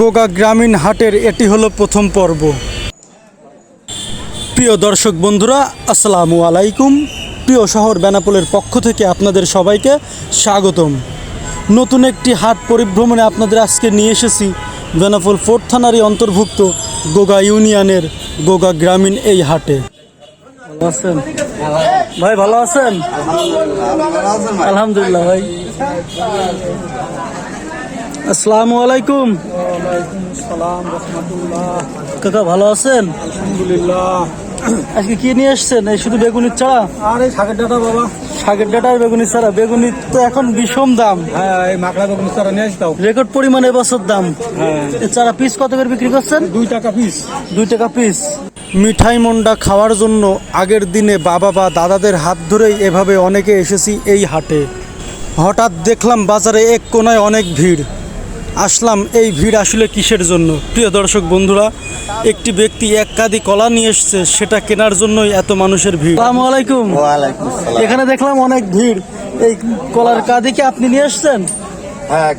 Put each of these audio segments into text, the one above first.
গোগা গ্রামীণ হাটের এটি হলো প্রথম পর্ব। প্রিয় দর্শক বন্ধুরা আসসালামু আলাইকুম। প্রিয় শহর বেনাপোলের পক্ষ থেকে আপনাদের সবাইকে স্বাগতম। নতুন একটি হাট পরিভ্রমণে আপনাদের আজকে নিয়ে এসেছি বেনাপোল ফোর্ট থানারই অন্তর্ভুক্ত গোগা ইউনিয়নের গোগা গ্রামীণ এই হাটে। ভালো আছেন? ভাই ভালো আছেন? আলহামদুলিল্লাহ। ভাই। আসসালামু আলাইকুম। কাকা ভালো আছেন? আলহামদুলিল্লাহ। আজকে কি নিয়ে এসছেন এই শুধু বেগুনির চারা আর এই শাকের ডাটা বাবা। শাকের ডাটা আর বেগুনির চারা বেগুনির তো এখন বিষম দাম। হ্যাঁ এই মাকড়া বেগুন তারা নিয়ে আসতাও রেকর্ড পরিমাণে এবছর দাম। হ্যাঁ। চারা পিস কত করে বিক্রি করছেন? দুই টাকা পিস দুই টাকা পিস মিঠাই মন্ডা খাওয়ার জন্য আগের দিনে বাবা বা দাদাদের হাত ধরেই এভাবে অনেকে এসেছি এই হাটে। হঠাৎ দেখলাম বাজারে এক কোনায় অনেক ভিড়। আসলাম এই ভিড় আসলে কিসের জন্য? প্রিয় দর্শক বন্ধুরা একটি ব্যক্তি এক কাদি কলা নিয়ে এসছে সেটা কেনার জন্যই এত মানুষের ভিড়। আসসালামু আলাইকুম। ওয়ালাইকুম এখানে দেখলাম অনেক ভিড়। এই কলার কাদি কি আপনি নিয়ে এসছেন? হ্যাঁ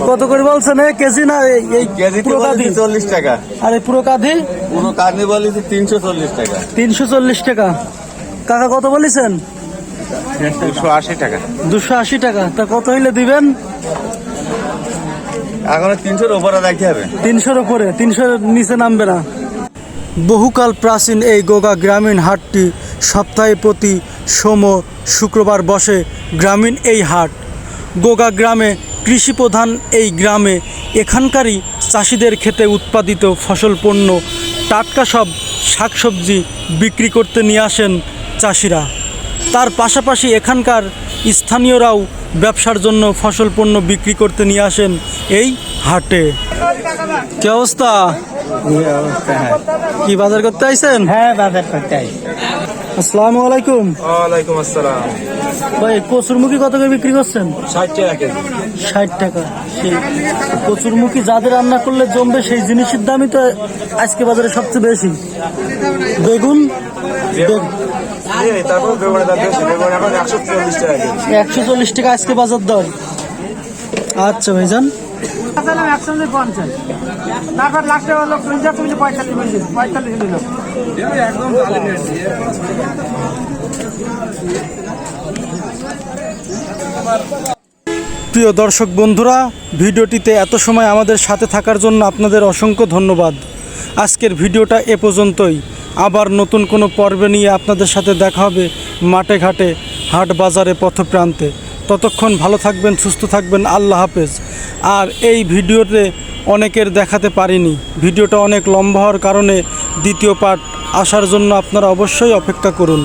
কত করে বলছেন? কেজি না এই- পুরো কাদি চল্লিশ টাকা। আর এই পুরো কাদি পুরো কার্নি বলেছি তিনশো চল্লিশ টাকা। তিনশো চল্লিশ টাকা। কাকা কত বলেছেন? দুশো আশি টাকা। দুশো আশি টাকা। তা কত হইলে দিবেন? এখন তিনশোর রাখতে হবে। তিনশোর উপরে, তিনশোর নিচে নামবে না। বহুকাল প্রাচীন এই গোগা গ্রামীণ হাটটি সপ্তাহে প্রতি সোম শুক্রবার বসে গ্রামীণ এই হাট। গোগা গ্রামে কৃষিপ্রধান এই গ্রামে এখানকারই চাষিদের ক্ষেতে উৎপাদিত ফসল পণ্য টাটকা সব শাকসবজি বিক্রি করতে নিয়ে আসেন চাষিরা। তার পাশাপাশি এখানকার স্থানীয়রাও ব্যবসার জন্য ফসল পণ্য বিক্রি করতে নিয়ে আসেন এই হাটে। কি অবস্থা? কি বাজার করতে আইছেন? হ্যাঁ বাজার করতে আসসালামু আলাইকুম। ওয়ালাইকুম আসসালাম। ভাই কচুরমুখী কত করে বিক্রি করছেন? ষাট টাকা কেজি। ষাট টাকা সেই কচুরমুখী যাদের রান্না করলে জমবে সেই জিনিসের দামই তো আজকে বাজারে সবচেয়ে বেশি। বেগুন একশো চল্লিশ টাকা আজকে বাজার দর। আচ্ছা ভাইজান। প্রিয় দর্শক বন্ধুরা ভিডিওটিতে এত সময় আমাদের সাথে থাকার জন্য আপনাদের অসংখ্য ধন্যবাদ। আজকের ভিডিওটা এ পর্যন্তই। আবার নতুন কোনো পর্বে নিয়ে আপনাদের সাথে দেখা হবে মাঠে ঘাটে, হাট বাজারে পথপ্রান্তে। ততক্ষণ ভালো থাকবেন, সুস্থ থাকবেন, আল্লাহ হাফেজ। আর এই ভিডিওতে অনেকের দেখাতে পারিনি। ভিডিওটা অনেক লম্বা হওয়ার কারণে দ্বিতীয় পার্ট আসার জন্য আপনারা অবশ্যই অপেক্ষা করুন।